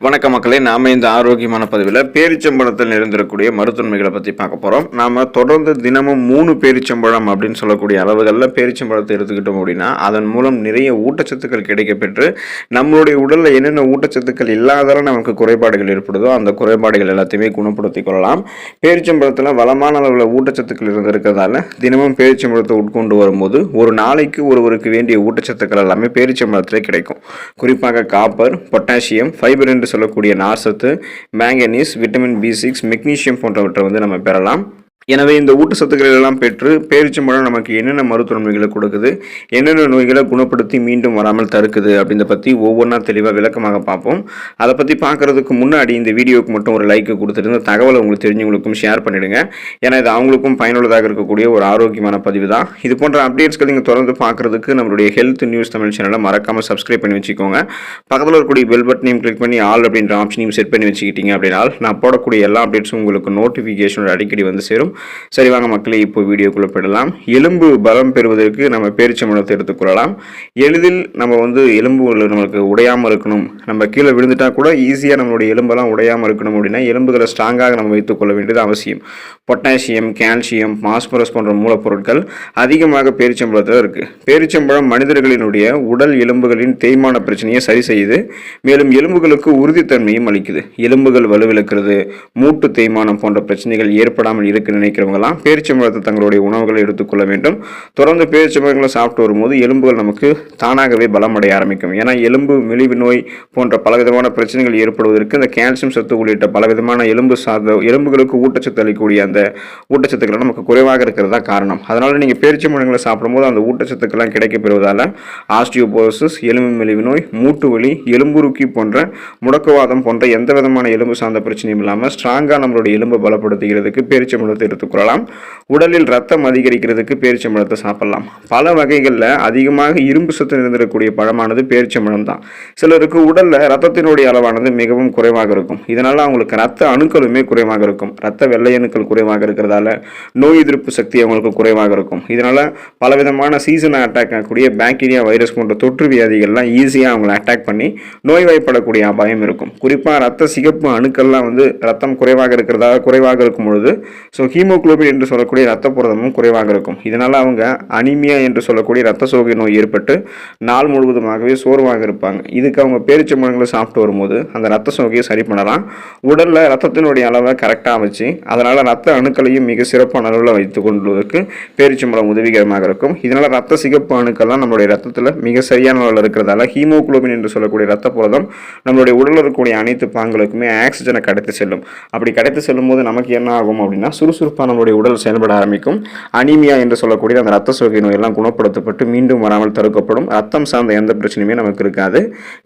வணக்க மக்களே நாம இந்த ஆரோக்கியமான பதிவில் பேரிச்சம்பழத்தில் நிறைந்திருக்கக்கூடிய மருத்துவமைகளை பற்றி பார்க்க போகிறோம் நாம தொடர்ந்து தினமும் மூணு பேரிச்சம்பழம் அப்படின்னு சொல்லக்கூடிய அளவுகளில் பேரிச்சம்பழத்தை எடுத்துக்கிட்டோம் அப்படின்னா அதன் மூலம் நிறைய ஊட்டச்சத்துக்கள் கிடைக்கப்பெற்று நம்மளுடைய உடலில் என்னென்ன ஊட்டச்சத்துக்கள் இல்லாதால நமக்கு குறைபாடுகள் ஏற்படுதோ அந்த குறைபாடுகள் எல்லாத்தையுமே குணப்படுத்திக் கொள்ளலாம். பேரிச்சம்பழத்தில் வளமான அளவில் ஊட்டச்சத்துக்கள் இருந்திருக்கிறதால தினமும் பேரிச்சம்பழத்தை உட்கொண்டு வரும்போது ஒரு நாளைக்கு ஒருவருக்கு வேண்டிய ஊட்டச்சத்துக்கள் எல்லாமே பேரிச்சம்பழத்திலே கிடைக்கும். குறிப்பாக காப்பர் பொட்டாசியம் ஃபைபர் என்று சொல்லக்கூடிய நார்சத்து manganese vitamin B six magnesium போன்றவற்றை வந்து நம்ம பெறலாம். எனவே இந்த ஊட்டச்சத்துக்களை எல்லாம் பெற்று பேரிச்சம்பழம் நமக்கு என்னென்ன மருத்துவ நன்மைகளை கொடுக்குது என்னென்ன நோய்களை குணப்படுத்தி மீண்டும் வராமல் தடுக்குது அப்படின்றத பற்றி ஒவ்வொன்றா தெளிவாக விளக்கமாக பார்ப்போம். அதை பற்றி பார்க்குறதுக்கு முன்னாடி இந்த வீடியோவுக்கு மட்டும் ஒரு லைக் கொடுத்துட்டு இந்த தகவலை உங்களுக்கு தெரிஞ்சவங்களுக்கும் ஷேர் பண்ணிவிடுங்க ஏன்னா இது அவங்களுக்கும் பயனுள்ளதாக இருக்கக்கூடிய ஒரு ஆரோக்கியமான பதிவு தான். இது போன்ற அப்டேட்ஸ்கள் நீங்கள் தொடர்ந்து பார்க்குறதுக்கு நம்மளுடைய ஹெல்த் நியூஸ் தமிழ் சேனலை மறக்காமல் சப்ஸ்கிரைப் பண்ணி வச்சுக்கோங்க. பக்கத்தில் இருக்கக்கூடிய பெல் பட்டனையும் கிளிக் பண்ணி ஆல் அப்படின்ற ஆப்ஷனையும் செட் பண்ணி வச்சுக்கிட்டீங்க அப்படின்னா நான் போடக்கூடிய எல்லா அப்டேட்ஸும் உங்களுக்கு நோட்டிஃபிகேஷன் அடிக்கடி வந்து சேரும். சரி வாங்க மக்களே இப்போ வீடியோக்குள்ளே போயிடலாம். எலும்பு பலம் பெறுவதற்கு நம்ம பேரிச்சம்பழத்தை எடுத்துக்கொள்ளலாம் எளிதில் நம்ம வந்து எலும்புகள் நமக்கு உடையாமல் இருக்கணும். நம்ம கீழே விழுந்துட்டா கூட ஈஸியாக நம்மளுடைய எலும்பெல்லாம் உடையாமல் இருக்கணும் அப்படின்னா எலும்புகளை ஸ்ட்ராங்காக நம்ம வைத்துக்கொள்ள வேண்டியது அவசியம். பொட்டாசியம் கால்சியம் பாஸ்பரஸ் போன்ற மூலப்பொருட்கள் அதிகமாக பேரிச்சம்பழத்தில் இருக்குது பேரிச்சம்பழம் மனிதர்களினுடைய உடல் எலும்புகளின் தேய்மான பிரச்சனையை சரி செய்யுது. மேலும் எலும்புகளுக்கு உறுதித்தன்மையும் அளிக்குது. எலும்புகள் வலுவிழக்கிறது. மூட்டு தேய்மானம் போன்ற பிரச்சனைகள் ஏற்படாமல் இருக்க நினைக்கிறவங்கலாம் பேரிச்சம்பழத்தை தங்களுடைய உணவுகளை எடுத்துக்கொள்ள வேண்டும். தொடர்ந்து பேரிச்சம்பழங்களை சாப்பிட்டு வரும்போது எலும்புகள் நமக்கு தானாகவே பலமடைய ஆரம்பிக்கும். ஏன்னா எலும்பு மெலிவு நோய் போன்ற பலவிதமான பிரச்சனைகள் ஏற்படுவதற்கு இந்த கால்சியம் சத்து உள்ளிட்ட பலவிதமான எலும்பு சார்ந்த எலும்புகளுக்கு ஊட்டச்சத்து அளிக்கக்கூடிய அந்த ஊட்டச்சத்துக்கள் நமக்கு குறைவாக இருக்கிறதா காரணம். அதனால நீங்கள் பேரிச்சம்பழங்களை சாப்பிடும்போது அந்த ஊட்டச்சத்துக்கெல்லாம் கிடைக்கப் பெறுவதால் ஆஸ்டியோபோரோசிஸ் எலும்பு மெலிவு நோய் மூட்டு வலி எலும்புருக்கி போன்ற முடக்குவாதம் போன்ற எந்த விதமான எலும்பு சார்ந்த பிரச்சனையும் இல்லாமல் ஸ்ட்ராங்காக நம்மளுடைய எலும்பை பலப்படுத்துகிறதுக்கு பேரிச்சம்பழத்தை எடுத்துக்கொள்ளலாம். உடலில் ரத்தம் அதிகரிக்கிறதுக்கு பேரிச்சம்பழத்தை சாப்பிடலாம். பல வகைகளில் அதிகமாக இரும்பு சத்து நிறைந்திருக்கக்கூடிய பழமானது பேரிச்சம்பழம் தான். சிலருக்கு உடலில் ரத்தத்தினுடைய அளவானது மிகவும் குறைவாக இருக்கும். இதனால் அவங்களுக்கு ரத்த அணுக்களுமே குறைவாக இருக்கும். ரத்த வெள்ளை அணுக்கள் குறைவாக இருக்கிறதால நோய் எதிர்ப்பு சக்தி அவங்களுக்கு குறைவாக இருக்கும். இதனால் பலவிதமான சீசனை அட்டாக் ஆகக்கூடிய பாக்டீரியா வைரஸ் போன்ற தொற்று வியாதிகள்லாம் ஈஸியாக அவங்களை அட்டாக் பண்ணி நோய்வாய்ப்படக்கூடிய அபாயம் இருக்கும். குறிப்பாக ரத்த சிகப்பு அணுக்கள்லாம் வந்து ரத்தம் குறைவாக இருக்கிறதா குறைவாக இருக்கும் பொழுது ஸோ ஹீமோக்ளோபின் என்று சொல்லக்கூடிய ரத்த புரதமும் குறைவாக இருக்கும். இதனால் அவங்க அனிமியா என்று சொல்லக்கூடிய ரத்த சோகை நோய் ஏற்பட்டு நாள் முழுவதுமாகவே சோர்வாக இருப்பாங்க. இதுக்கு அவங்க பேரிச்சம்பழங்களை சாப்பிட்டு வரும்போது அந்த ரத்த சோகையை சரி பண்ணலாம். உடலில் ரத்தத்தினுடைய அளவை கரெக்டாக வச்சு அதனால் ரத்த அணுக்களையும் மிக சிறப்பான அளவில் வைத்து கொள்வதற்கு பேரிச்சம்பழம் உதவிகரமாக இருக்கும். இதனால் ரத்த சிகப்பு அணுக்கள்லாம் நம்மளுடைய ரத்தத்தில் மிக சரியான அளவில் இருக்கிறதால ஹீமோகுளோபின் என்று சொல்லக்கூடிய ரத்த புரதம் நம்மளுடைய உடலில் இருக்கக்கூடிய அனைத்து பாங்களுக்குமே ஆக்சிஜனை கடத்தி செல்லும். அப்படி கடத்தி செல்லும் போது நமக்கு என்ன ஆகும் அப்படின்னா சுறுசுறு சுறுசுறுப்பாக நம்மளுடைய உடல் செயல்பட ஆரம்பிக்கும். அனிமியா என்று சொல்லக்கூடிய அந்த ரத்த சோகை நோயெல்லாம் குணப்படுத்தப்பட்டு மீண்டும் வராமல் தடுக்கப்படும். ரத்தம் சார்ந்த எந்த பிரச்சனையுமே நமக்கு இருக்காது.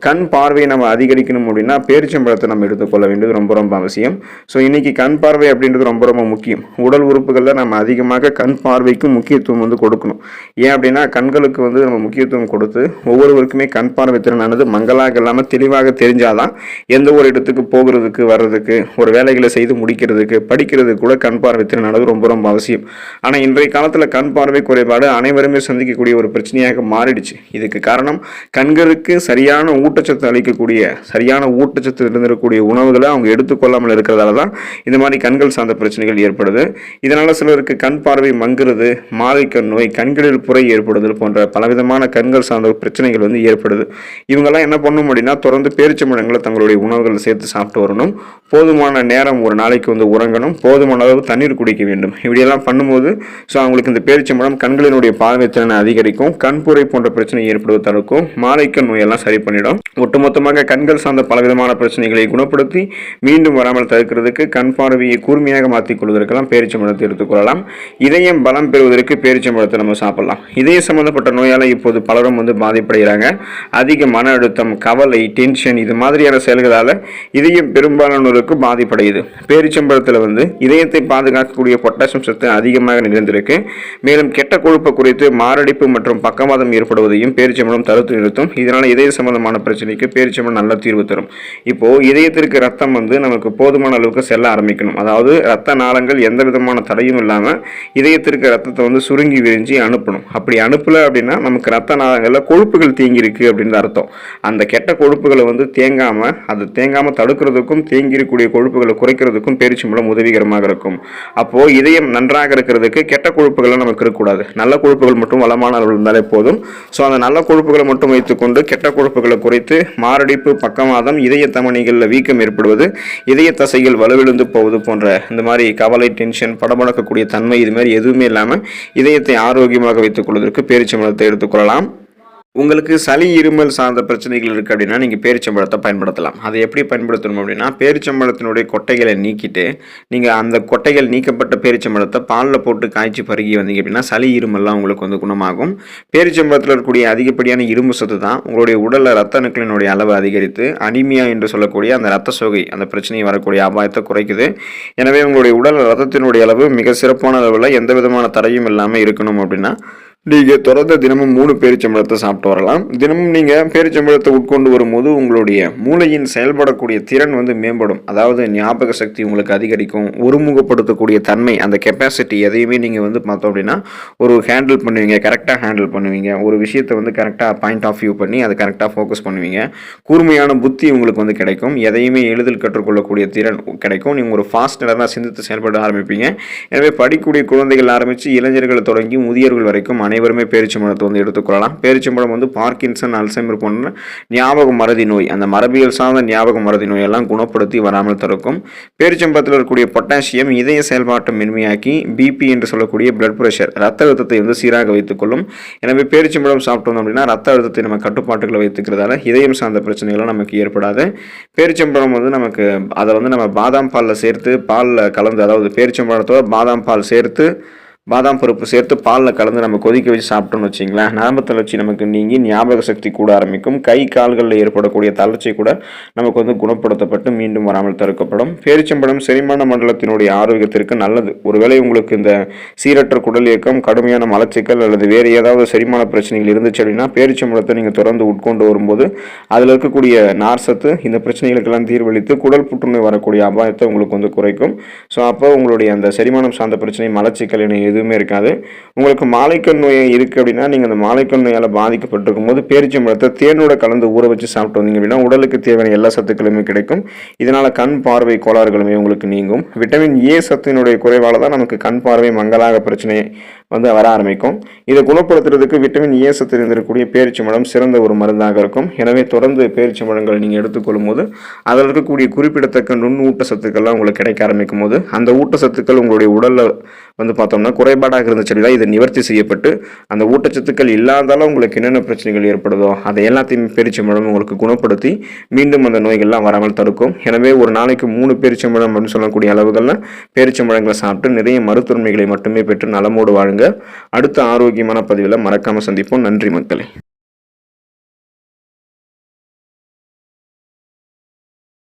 கண் பார்வையை நம்ம அதிகரிக்கணும் அப்படின்னா பேரிச்சம்பழத்தை நம்ம எடுத்துக்கொள்ள வேண்டியது ரொம்ப ரொம்ப அவசியம். ஸோ இன்னைக்கு கண் பார்வை அப்படின்றது ரொம்ப ரொம்ப முக்கியம். உடல் உறுப்புகளில் நம்ம அதிகமாக கண் பார்வைக்கு முக்கியத்துவம் வந்து கொடுக்கணும். ஏன் அப்படின்னா கண்களுக்கு வந்து நம்ம முக்கியத்துவம் கொடுத்து ஒவ்வொருவருக்குமே கண் பார்வை திறனானது மங்களாக இல்லாமல் தெளிவாக தெரிஞ்சாதான் எந்த ஒரு இடத்துக்கு போகிறதுக்கு வர்றதுக்கு ஒரு வேலைகளை செய்து முடிக்கிறதுக்கு படிக்கிறதுக்கு கூட கண் பார்வை திறனானது ரொம்ப ரொம்ப அவசியம். ஆனால் இன்றைய காலத்தில் கண் பார்வை குறைபாடு அனைவருமே சந்திக்கக்கூடிய ஒரு பிரச்சனையாக மாறிடுச்சு. இதுக்கு காரணம் கண்களுக்கு சரியான ஊட்டச்சத்து அளிக்கக்கூடிய சரியான ஊட்டச்சத்து இருந்திருக்கக்கூடிய உணவுகளை அவங்க எடுத்துக்கொள்ளாமல் இருக்கிறதால தான் இந்த மாதிரி கண்கள் சார்ந்த பிரச்சனைகள் ஏற்படுது. இதனால் சிலருக்கு கண் பார்வை மங்குறது மாலைக்கண் நோய் கண்களில் புறை ஏற்படுதல் போன்ற பலவிதமான கண்கள் சார்ந்த பிரச்சனைகள் வந்து ஏற்படுது. இவங்கெல்லாம் என்ன பண்ணும் அப்படின்னா தொடர்ந்து பேரிச்சம்பழங்களை தங்களுடைய உணவுகள் சேர்த்து சாப்பிட்டு வரணும். போதுமான நேரம் ஒரு நாளைக்கு வந்து உறங்கணும். போதுமான அளவு தண்ணீர் குடிக்க வேண்டும். இப்படியெல்லாம் பண்ணும்போது ஸோ அவங்களுக்கு இந்த பேரிச்சம்பழம் கண்களினுடைய பார்வை திறனை அதிகரிக்கும் கண்புரை போன்ற பிரச்சனை ஏற்படுவது தடுக்கும் மாலைக்கண் நோயெல்லாம் சரி பண்ணிடும். ஒட்டுமொத்தமாக கண்கள் சார்ந்த பலவிதமான பிரச்சனைகளை குணப்படுத்தி மீண்டும் வராமல் தடுக்கிறதுக்கு கண் பார்வையை கூர்மையாக மாற்றிக் கொள்வதற்கெல்லாம் பேரிச்சம்பழத்தை எடுத்துக்கொள்ளலாம் இதயம் பலம் பெறுவதற்கு பேரிச்சம்பழத்தை நம்ம சாப்பிடலாம். இதய சம்பந்தப்பட்ட நோயால் இப்போது பலரும் வந்து பாதிப்படைகிறாங்க. அதிக மன அழுத்தம் கவலை டென்ஷன் இது மாதிரியான செயல்களால் இதயம் பெரும்பாலானோருக்கு பாதிப்படையுது. பேரிச்சம்பழத்தில் வந்து இதயத்தை பாதுகாக்க இருக்கக்கூடிய பொட்டாசியம் சத்து அதிகமாக நிறைந்திருக்கு. மேலும் கெட்ட கொழுப்பை குறைத்து மாரடைப்பு மற்றும் பக்கவாதம் ஏற்படுவதையும் பேரிச்சம்பழம் தடுத்து நிறுத்தும். இதனால் இதய சம்பந்தமான பிரச்சனைக்கு பேரிச்சம்பழம் நல்ல தீர்வு தரும். இப்போ இதயத்திற்கு ரத்தம் வந்து நமக்கு போதுமான அளவுக்கு செல்ல ஆரம்பிக்கணும். அதாவது ரத்த நாளங்கள் எந்த விதமான தடையும் இல்லாமல் இதயத்திற்கு ரத்தத்தை வந்து சுருங்கி விரிஞ்சு அனுப்பணும். அப்படி அனுப்பல அப்படின்னா நமக்கு ரத்த நாளங்களில் கொழுப்புகள் தேங்கியிருக்கு அப்படின்ற அப்படின்னு அர்த்தம். அந்த கெட்ட கொழுப்புகளை வந்து தேங்காமல் அது தேங்காமல் தடுக்கிறதுக்கும் தேங்கியிருக்கக்கூடிய கொழுப்புகளை குறைக்கிறதுக்கும் பேரிச்சம்பழம் உதவிகரமாக இருக்கும். அப்போ இதயம் நன்றாக இருக்கிறதுக்கு கெட்ட கொழுப்புகளை நமக்கு இருக்கக்கூடாது நல்ல கொழுப்புகள் மட்டும் வளமான அளவில் இருந்தாலே போதும். ஸோ அந்த நல்ல கொழுப்புகளை மட்டும் வைத்துக்கொண்டு கெட்ட கொழுப்புகளை குறைத்து மாரடைப்பு பக்கவாதம் இதய தமணிகளில் வீக்கம் ஏற்படுவது இதய தசைகள் வலுவிழுந்து போவது போன்ற இந்த மாதிரி கவலை டென்ஷன் படபடக்கக்கூடிய தன்மை இது மாதிரி எதுவுமே இல்லாமல் இதயத்தை ஆரோக்கியமாக வைத்துக் கொள்வதற்கு பேரிச்சம்பழத்தை எடுத்துக்கொள்ளலாம். உங்களுக்கு சளி இருமல் சார்ந்த பிரச்சனைகள் இருக்குது அப்படின்னா நீங்கள் பேரிச்சம்பழத்தை பயன்படுத்தலாம். அதை எப்படி பயன்படுத்தணும் அப்படின்னா பேரிச்சம்பழத்தினுடைய கொட்டைகளை நீக்கிட்டு நீங்கள் அந்த கொட்டைகள் நீக்கப்பட்ட பேரிச்சம்பழத்தை பாலில் போட்டு காய்ச்சி பருகி வந்தீங்க அப்படின்னா சளி இருமல்லாம் உங்களுக்கு வந்து குணமாகும். பேரிச்சம்பழத்தில் இருக்கக்கூடிய அதிகப்படியான இரும்பு சத்து தான் உங்களுடைய உடலில் ரத்த அணுக்களினுடைய அளவு அதிகரித்து அனிமியா என்று சொல்லக்கூடிய அந்த ரத்த சோகை அந்த பிரச்சனையை வரக்கூடிய அபாயத்தை குறைக்குது. எனவே உங்களுடைய உடல் ரத்தத்தினுடைய அளவு மிக சிறப்பான அளவில் எந்த விதமான தடையும் இல்லாமல் இருக்கணும் அப்படின்னா நீங்கள் தொடர்ந்து தினமும் மூணு பேரிச்சம்பழத்தை சாப்பிட்டு வரலாம். தினமும் நீங்கள் பேரிச்சம்பழத்தை உட்கொண்டு வரும்போது உங்களுடைய மூளையின் செயல்படக்கூடிய திறன் வந்து மேம்படும். அதாவது ஞாபக சக்தி உங்களுக்கு அதிகரிக்கும். ஒருமுகப்படுத்தக்கூடிய தன்மை அந்த கெப்பாசிட்டி எதையுமே நீங்கள் வந்து பார்த்தோம் அப்படின்னா ஒரு ஹேண்டில் பண்ணுவீங்க கரெக்டாக ஹேண்டில் பண்ணுவீங்க. ஒரு விஷயத்தை வந்து கரெக்டாக பாயிண்ட் ஆஃப் வியூ பண்ணி அதை கரெக்டாக ஃபோக்கஸ் பண்ணுவீங்க. கூர்மையான புத்தி உங்களுக்கு வந்து கிடைக்கும். எதையுமே எளிதில் கற்றுக்கொள்ளக்கூடிய திறன் கிடைக்கும். நீங்கள் ஒரு ஃபாஸ்ட் தான் சிந்தித்து செயல்பட ஆரம்பிப்பீங்க. எனவே படிக்கக்கூடிய குழந்தைகள் ஆரம்பித்து இளைஞர்கள் தொடங்கி முதியவர்கள் வரைக்கும் அனைவருமே பேரிச்சம்பழத்தை வந்து எடுத்துக்கொள்ளலாம் பேரிச்சம்பழம் வந்து பார்க்கின்சன் அல்சைமர் போன்ற ஞாபக மறதி நோய் அந்த மரபியல் சார்ந்த ஞாபக மறதி நோயெல்லாம் குணப்படுத்தி வராமல் தடுக்கும். பேரிச்சம்பழத்தில் இருக்கக்கூடிய பொட்டாசியம் இதய செயல்பாட்டை மென்மையாக்கி பிபி என்று சொல்லக்கூடிய பிளட் ப்ரெஷர் ரத்த அழுத்தத்தை வந்து சீராக வைத்துக்கொள்ளும் எனவே பேரிச்சம்பழம் சாப்பிட்டோம் அப்படின்னா ரத்த அழுத்தத்தை நம்ம கட்டுப்பாட்டுகளை வைத்துக்கிறதால இதயம் சார்ந்த பிரச்சனைகளும் நமக்கு ஏற்படாது. பேரிச்சம்பழம் வந்து நமக்கு அதை வந்து நம்ம பாதாம் பாலில் சேர்த்து பாலில் கலந்து அதாவது பேரிச்சம்பழத்தோட பாதாம் பால் சேர்த்து பாதாம் பருப்பு சேர்த்து பாலில் கலந்து நம்ம கொதிக்க வச்சு சாப்பிட்டோம்னு வச்சிங்களேன். நரம்பு தளர்ச்சி நமக்கு நீங்கி ஞாபக சக்தி கூட ஆரம்பிக்கும். கை கால்களில் ஏற்படக்கூடிய தளர்ச்சி கூட நமக்கு வந்து குணப்படுத்தப்பட்டு மீண்டும் வராமல் தடுக்கப்படும். பேரிச்சம்பழம் செரிமான மண்டலத்தினுடைய ஆரோக்கியத்திற்கு நல்லது. ஒருவேளை உங்களுக்கு இந்த சீரற்ற குடல் இயக்கம் கடுமையான மலச்சிக்கல் அல்லது வேறு ஏதாவது செரிமான பிரச்சனைகள் இருந்துச்சு அப்படின்னா பேரிச்சம்பழத்தை நீங்கள் தொடர்ந்து உட்கொண்டு வரும்போது அதில் இருக்கக்கூடிய நார்சத்து இந்த பிரச்சனைகளுக்கெல்லாம் தீர்வளித்து குடல் புற்றுநோய் வரக்கூடிய அபாயத்தை உங்களுக்கு வந்து குறைக்கும். ஸோ அப்போ உங்களுடைய அந்த செரிமானம் சார்ந்த பிரச்சனை மலச்சிக்கல் என எதுவுமே இருக்காது. உங்களுக்கு மாலைக்கண் நோய் இருக்குது அப்படின்னா நீங்கள் அந்த மாலைக்கண் நோயால் பாதிக்கப்பட்டிருக்கும் போது பேரிச்சம்பழத்தை தேனோட கலந்து ஊற வச்சு சாப்பிட்டு வந்தீங்க அப்படின்னா உடலுக்கு தேவையான எல்லா சத்துக்களுமே கிடைக்கும். இதனால் கண் பார்வை கோளாறுகளுமே உங்களுக்கு நீங்கும். விட்டமின் ஏ சத்தினுடைய குறைவால் தான் நமக்கு கண் பார்வை மங்களாக பிரச்சனை வந்து வர ஆரம்பிக்கும். இதை குணப்படுத்துறதுக்கு விட்டமின் ஏ சத்து இருந்திருக்கக்கூடிய மரம் சிறந்த ஒரு மருந்தாக இருக்கும். எனவே தொடர்ந்து பேரிச்சம்பழங்கள் நீங்கள் எடுத்துக்கொள்ளும் போது அதில் இருக்கக்கூடிய குறிப்பிடத்தக்க நுண் ஊட்டச்சத்துக்கள்லாம் உங்களுக்கு கிடைக்க ஆரம்பிக்கும் போது அந்த ஊட்டச்சத்துக்கள் உங்களுடைய உடலில் வந்து பார்த்தோம்னா குறைபாடாக இருந்த செடிதான் இதை நிவர்த்தி செய்யப்பட்டு அந்த ஊட்டச்சத்துக்கள் இல்லாதாலும் உங்களுக்கு என்னென்ன பிரச்சனைகள் ஏற்படுதோ அதை எல்லாத்தையும் பேரிச்சம்பழம் உங்களுக்கு குணப்படுத்தி மீண்டும் அந்த நோய்கள்லாம் வராமல் தடுக்கும். எனவே ஒரு நாளைக்கு மூணு பேரிச்சம்பழம் அப்படின்னு சொல்லக்கூடிய அளவுகளில் பேரிச்சம்பழங்களை சாப்பிட்டு நிறைய மருத்துவமைகளை மட்டுமே பெற்று நலமோடு அடுத்த ஆரோக்கியமான பதிவில் மறக்காமல் சந்திப்போம். நன்றி மக்களே.